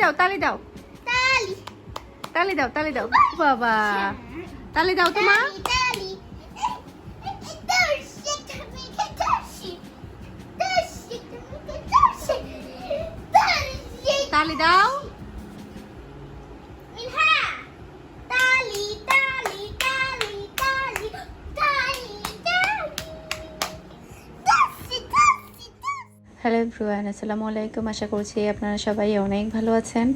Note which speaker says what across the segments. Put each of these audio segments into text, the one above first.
Speaker 1: দাও তালি দাও।
Speaker 2: তালি।
Speaker 1: দাও তালি দাও। বাবা। তালি দাও তো মা।
Speaker 2: তালি
Speaker 1: দাও
Speaker 2: মিনহা তালি তালি তালি তালি তালি তালি দর্শি দর্শি
Speaker 3: হ্যালো এভরিওয়ান আসসালামু আলাইকুম আশা করছি আপনারা সবাই অনেক ভালো আছেন।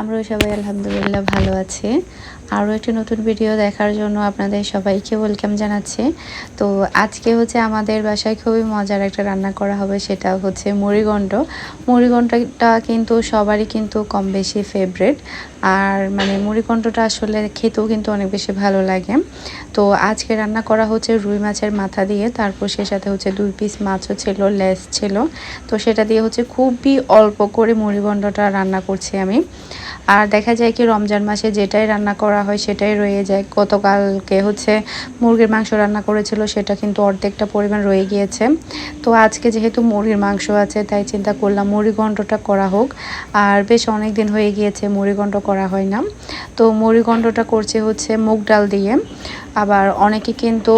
Speaker 3: আমরাও সবাই আলহামদুলিল্লাহ ভালো আছি। আরও একটি নতুন ভিডিও দেখার জন্য আপনাদের সবাইকে ওয়েলকাম জানাচ্ছি। তো আজকে হচ্ছে আমাদের বাসায় খুবই মজার একটা রান্না করা হবে, সেটা হচ্ছে মুড়িগণ্ড মুড়িগণ্ডটা কিন্তু সবারই কিন্তু কম বেশি ফেভারেট আর মানে মুড়িগণ্ডটা আসলে খেতেও কিন্তু অনেক বেশি ভালো লাগে। তো আজকে রান্না করা হচ্ছে রুই মাছের মাথা দিয়ে, তারপর সে সাথে হচ্ছে দুই পিস মাছও ছিল, লেস ছিল। তো সেটা দিয়ে হচ্ছে খুবই অল্প করে মুড়িগণ্ডটা রান্না করছি আমি। আর দেখা যায় কি রমজান মাসে যেটাই রান্না করা হয় সেটাই রয়ে যায়। গতকালকে হচ্ছে মুরগির মাংস রান্না করেছিল, সেটা কিন্তু অর্ধেকটা পরিমাণ রয়ে গিয়েছে। তো আজকে যেহেতু মুরগির মাংস আছে, তাই চিন্তা করলাম মুড়িগণ্ডটা করা হোক। আর বেশ অনেক দিন হয়ে গিয়েছে মুড়িগণ্ড করা হয় না। তো মুড়িগণ্ডটা করছে হচ্ছে মুগ ডাল দিয়ে। আবার অনেকে কিন্তু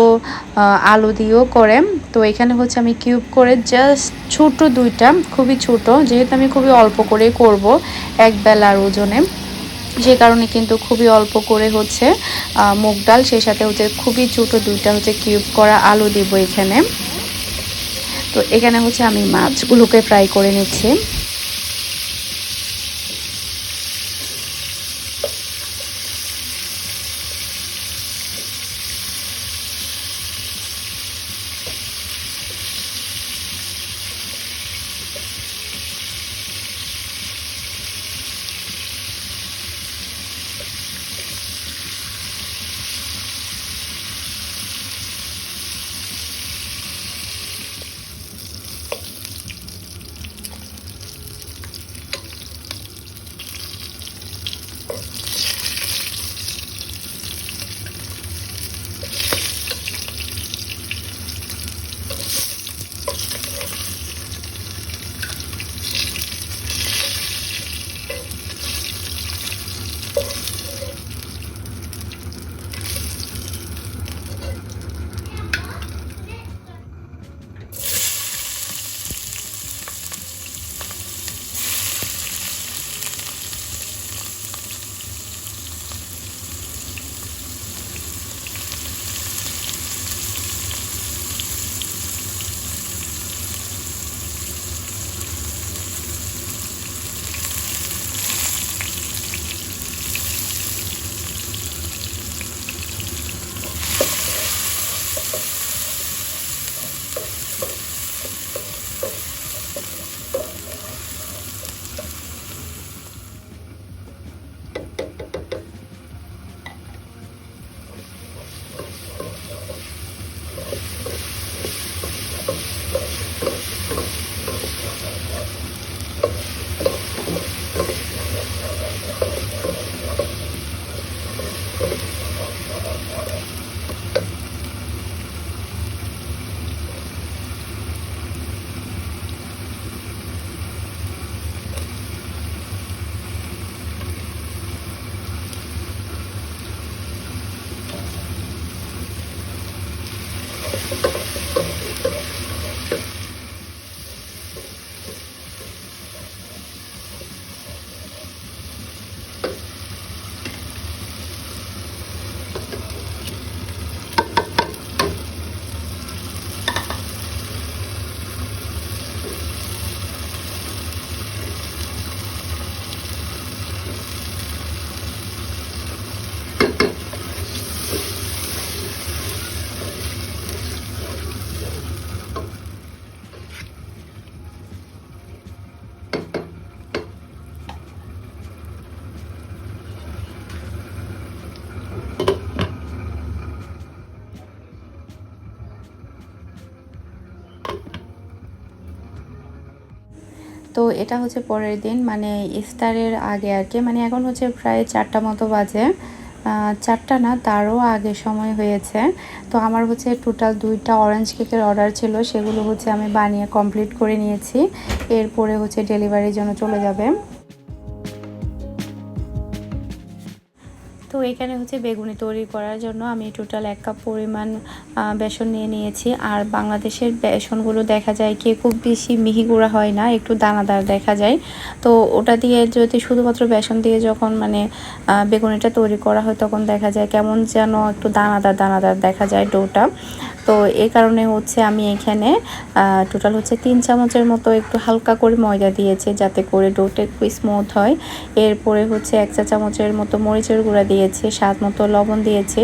Speaker 3: আলু দিয়েও করে। তো এখানে হচ্ছে আমি কিউব করে জাস্ট ছোট দুইটা, খুবই ছোট, যেহেতু আমি খুবই অল্প করেই করব এক বেলার ওজনে। যে কারণে কিন্তু খুবই অল্প করে হচ্ছে মুগ ডাল, সেই সাথে হচ্ছে খুবই ছোট দুইটা হচ্ছে কিউব করা আলু দিব এখানে। তো এখানে হচ্ছে আমি মাছগুলোকে ফ্রাই করে নিচ্ছি। Thank you. এটা হচ্ছে পরের দিন মানে ইফতারের আগে আর কি। মানে এখন হচ্ছে প্রায় চারটা মতো বাজে। চারটা না, তারও আগে সময় হয়েছে। তো আমার হচ্ছে টোটাল দুইটা অরেঞ্জ কেকের অর্ডার ছিল, সেগুলো হচ্ছে আমি বানিয়ে কমপ্লিট করে নিয়েছি। এরপরে হচ্ছে ডেলিভারির জন্য চলে যাবে। তো এখানে হচ্ছে বেগুনি তৈরি করার জন্য আমি টোটাল এক কাপ পরিমাণ বেসন নিয়ে নিয়েছি। আর বাংলাদেশের বেসনগুলো দেখা যায় কি খুব বেশি মিহি গুঁড়া হয় না, একটু দানাদার দেখা যায়। তো ওটা দিয়ে যদি শুধুমাত্র বেসন দিয়ে যখন মানে বেগুনিটা তৈরি করা হয় তখন দেখা যায় কেমন যেন একটু দানাদার দানাদার দেখা যায় ডোটা। তো এই কারণে হচ্ছে আমি এখানে টোটাল হচ্ছে তিন চামচের মতো একটু হালকা করে ময়দা দিয়েছি যাতে করে ডোটা একটু স্মুথ হয়। এরপরে হচ্ছে এক চা চামচের মতো মরিচের গুঁড়া দিয়েছি, স্বাদ মতো লবণ দিয়েছে,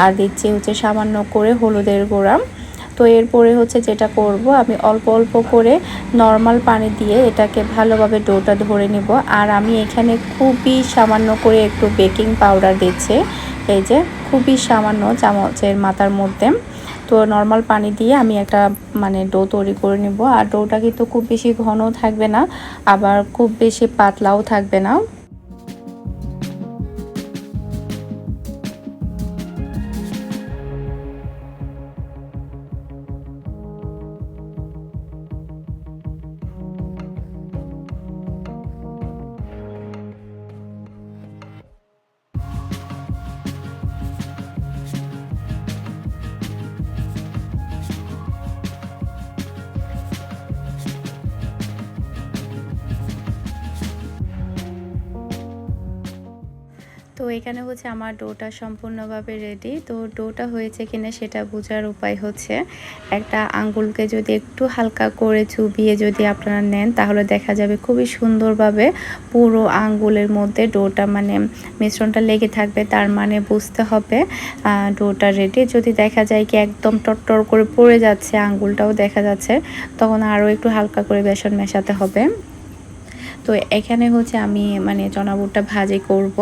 Speaker 3: আর দিচ্ছি হচ্ছে সামান্য করে হলুদের গুঁড়া। তো এরপরে হচ্ছে যেটা করব, আমি অল্প অল্প করে নর্মাল পানি দিয়ে এটাকে ভালোভাবে ডোটা ধরে নিব। আর আমি এখানে খুবই সামান্য করে একটু বেকিং পাউডার দিচ্ছে, এই যে খুবই সামান্য চামচের মাথার মধ্যে। তো নর্মাল পানি দিয়ে আমি একটা মানে ডো তৈরি করে নিব। আর ডোটা কিন্তু খুব বেশি ঘনও থাকবে না, আবার খুব বেশি পাতলাও থাকবে না। এখানে হচ্ছে আমার ডোটা সম্পূর্ণভাবে রেডি তো ডোটা হয়েছে কিনা সেটা বোঝার উপায় হচ্ছে একটা আঙ্গুলকে যদি একটু হালকা করে চুবিয়ে যদি আপনারা নেন, তাহলে দেখা যাবে খুবই সুন্দরভাবে পুরো আঙ্গুলের মধ্যে ডোটা মানে মিশ্রণটা লেগে থাকবে। তার মানে বুঝতে হবে ডোটা রেডি যদি দেখা যায় কি একদম টট্টর করে পড়ে যাচ্ছে আঙ্গুলটাও দেখা যাচ্ছে, তখন আরও একটু হালকা করে বেসন মেশাতে হবে। তো এখানে হচ্ছে আমি মানে চনাবুটটা ভাজি করব।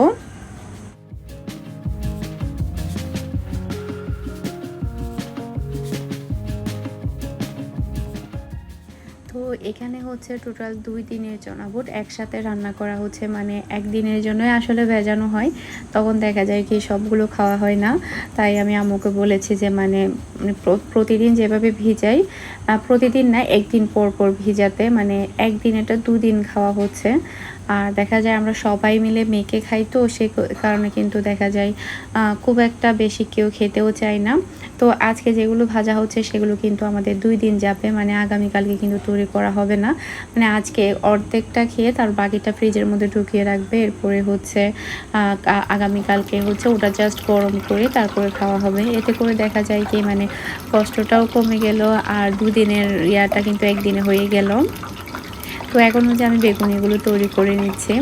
Speaker 3: এখানে হচ্ছে টোটাল দুই দিনের চনাবুট একসাথে রান্না করা হচ্ছে মানে একদিনের জন্যই আসলে ভেজানো হয়। তখন দেখা যায় কি সবগুলো খাওয়া হয় না। তাই আমি আম্মুকে বলেছি যে মানে প্রতিদিন যেভাবে ভিজাই প্রতিদিন না, একদিন পর পর ভিজাতে মানে একদিন এটা দুদিন খাওয়া হচ্ছে। আর দেখা যায় আমরা সবাই মিলে মেখে খাই তো, সে কারণে কিন্তু দেখা যায় খুব একটা বেশি কেউ খেতেও চায় না। তো আজকে যেগুলো ভাজা হচ্ছে সেগুলো কিন্তু আমাদের দুই দিন যাবে মানে আগামীকালকে কিন্তু তৈরি করা হবে না। মানে আজকে অর্ধেকটা খেয়ে তার বাকিটা ফ্রিজের মধ্যে ঢুকিয়ে রাখবে, এরপরে হচ্ছে আগামীকালকে হচ্ছে ওটা জাস্ট গরম করে তারপরে খাওয়া হবে। এতে করে দেখা যায় কি মানে কষ্টটাও কমে গেল আর দুদিনের ইয়াটা কিন্তু একদিনে হয়ে গেল। তো এখন হচ্ছে আমি বেগুনিগুলো তৈরি করে নিচ্ছি।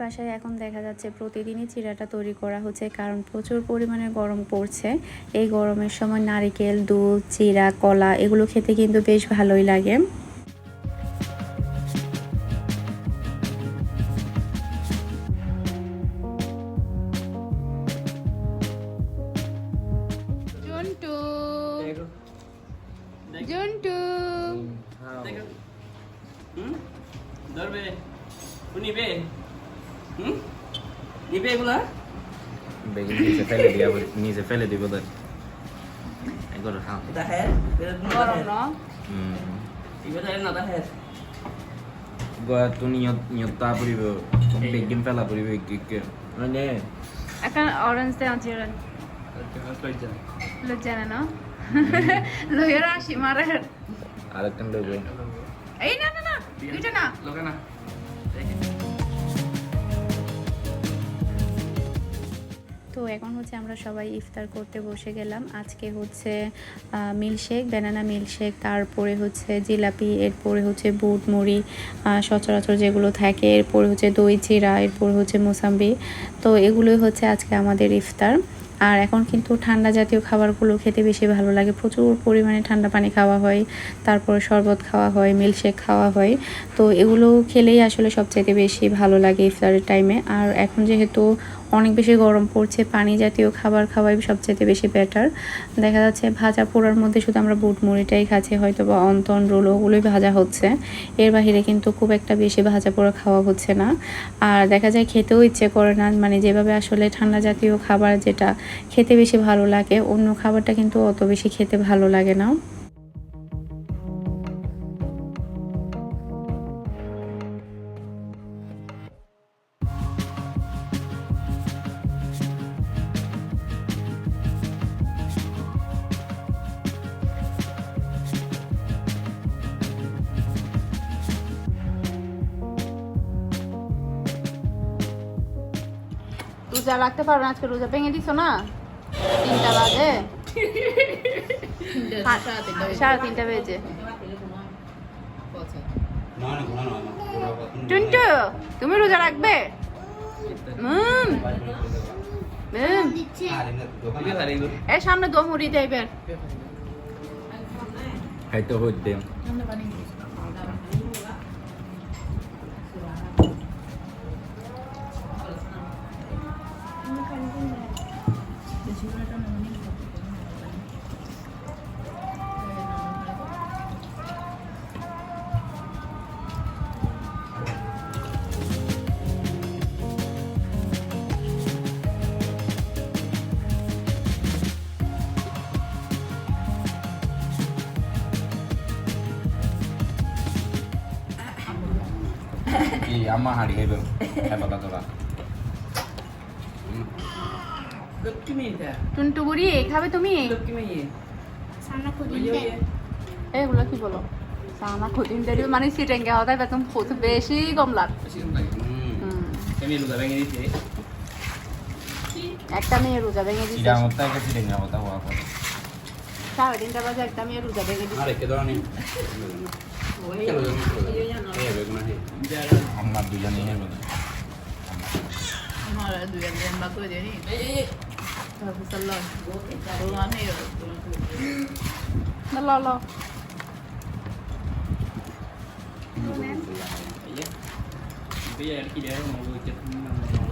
Speaker 3: বাসায় এখন দেখা যাচ্ছে প্রতিদিনই চিরাটা তৈরি করা হচ্ছে কারণ প্রচুর পরিমাণে গরম পড়ছে। এই গরমের সময় নারিকেল দুধ চিরা কলা এগুলো খেতে কিন্তু বেশ ভালোই লাগে।
Speaker 1: জন্টু। জন্টু।
Speaker 4: হুম ধরবে। তুই নিবে। হুম? নিবে এগুলা?
Speaker 5: বেগুন নিচে ফেলে দিয়া নিচে ফেলে দিব তো এগুলো খাও।
Speaker 4: এটা হ্যাঁ
Speaker 1: গরম ন?
Speaker 5: হুম।
Speaker 4: ইবে তাই না হ্যাঁ।
Speaker 5: গোয়া তো নিয়ত নিয়তা পড়িব বেগুন ফেলা পড়িব কি মানে
Speaker 1: এখন অরেঞ্জ দেওয়া আছে অরেঞ্জ লজ্জা না? না লইয়ের আসি মারে।
Speaker 5: আরেকটা লইব।
Speaker 1: এই না না না দুইটা না।
Speaker 4: লোকে না।
Speaker 3: তো এখন হচ্ছে আমরা সবাই ইফতার করতে বসে গেলাম। আজকে হচ্ছে মিল্কশেক ব্যানানা মিল্কশেক, তারপরে হচ্ছে জিলাপি, এরপরে হচ্ছে বুট, মুড়ি সচরাচর যেগুলো থাকে, এরপরে হচ্ছে দই চিরা এরপরে হচ্ছে মোসাম্বি। তো এগুলোই হচ্ছে আজকে আমাদের ইফতার। আর এখন কিন্তু ঠান্ডা জাতীয় খাবারগুলো খেতে বেশি ভালো লাগে। প্রচুর পরিমাণে ঠান্ডা পানি খাওয়া হয়, তারপরে শরবত খাওয়া হয়, মিল্কশেক খাওয়া হয়। তো এগুলো খেলেই আসলে সবচাইতে বেশি ভালো লাগে ইফতারের টাইমে আর এখন যেহেতু অনেক বেশি গরম পড়ছে, পানি জাতীয় খাবার খাওয়াই সবচেয়ে বেশি বেটার দেখা যাচ্ছে ভাজা পোড়ার মধ্যে শুধু আমরা বুট মুড়িটাই খাচ্ছি হয়তো বা অন্তন, রোল ওগুলোই ভাজা হচ্ছে। এর বাহিরে কিন্তু খুব একটা বেশি ভাজা পোড়া খাওয়া হচ্ছে না। আর দেখা যায় খেতেও ইচ্ছে করে না মানে যেভাবে আসলে ঠান্ডা জাতীয় খাবার যেটা খেতে বেশি ভালো লাগে, অন্য খাবারটা কিন্তু অত বেশি খেতে ভালো লাগে না।
Speaker 1: রোজা রাখতে পারো না আজকে রোজা ভেঙে দিছো না? তিনটা বাজে। সাড়ে তিনটা বেজে। টুন্টু তুমি রোজা রাখবে? সামনে দো মুড়ি দেবেন
Speaker 5: খাইতে হইতে কি আমা হাড়ি খাইব খাইবা তোরা
Speaker 1: টুন্টু বুড়ি খাবে তুমি? এগুলো কি বলো? সানা খুদিন দেরি মানে সিটেঙ্গে হওয়া বেতন খুদ বেশি কম লাগ। একটা মেয়ে রোজা ভেঙে দিচ্ছে সাড়ে তিনটা বাজে একটা মেয়ে রোজা ভেঙে দিচ্ছে
Speaker 5: আরে কে ধরনি এই বেগুন হে আমরা দুজনে হে বলে
Speaker 1: ল ল
Speaker 4: Bây giờ cái gì đấy mà người chụp